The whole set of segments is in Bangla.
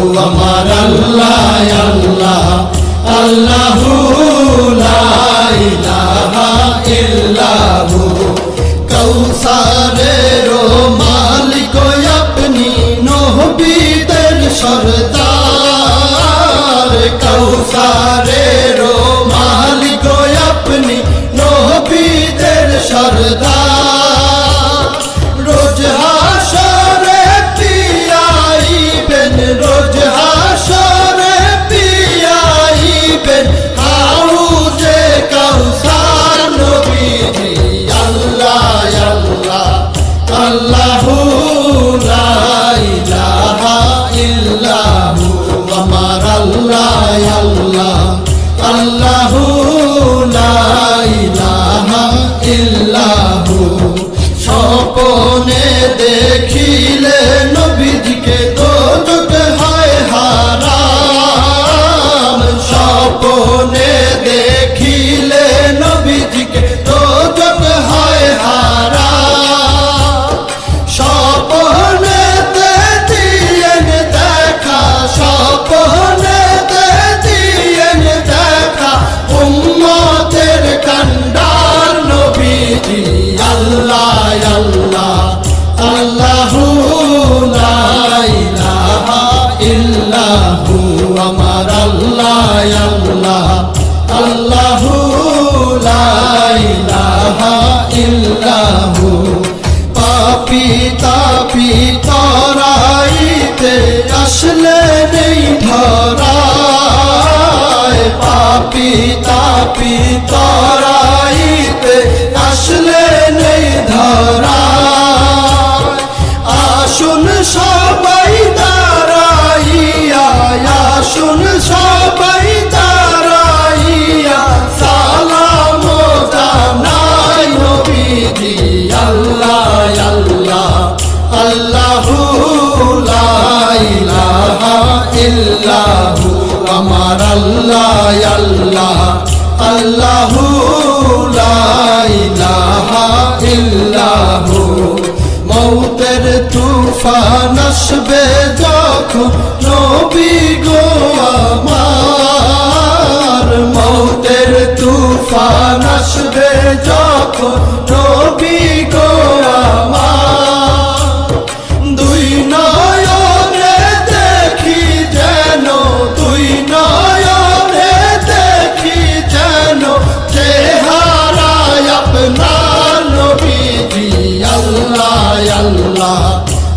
ও আমার আল্লাহ আল্লাহ আল্লাহ ইল্লাহু। কৌসারের মালিক আপনি নহবীদের সরদার। কৌসারের ইলাহা ইল্লাহু, পাপি তাপি তরাইতে আসলে নেই ধরায়। পাপি তাপি তরাইতে আসলে নেই ধরা আসুন সব আমার আল্লাহ আল্লাহ আল্লাহ ইল্লাহু। মৌতের তুফান আসবে যখন নবী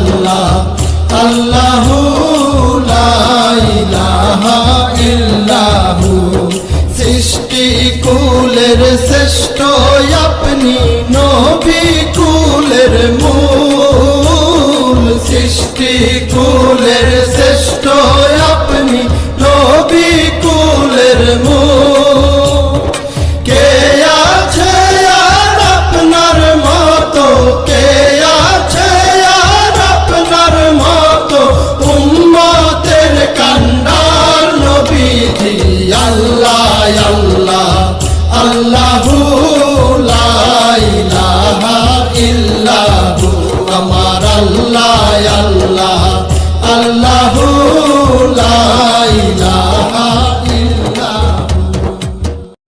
আল্লাহ আল্লাহ ইল্লাহু। সৃষ্টি কুলের শ্রেষ্ঠ আপনি নবী কুলের মূল। সৃষ্টি কুলের শ্রেষ্ঠ আপনি নবী কুলের মূল। আল্লাহ আল্লাহ।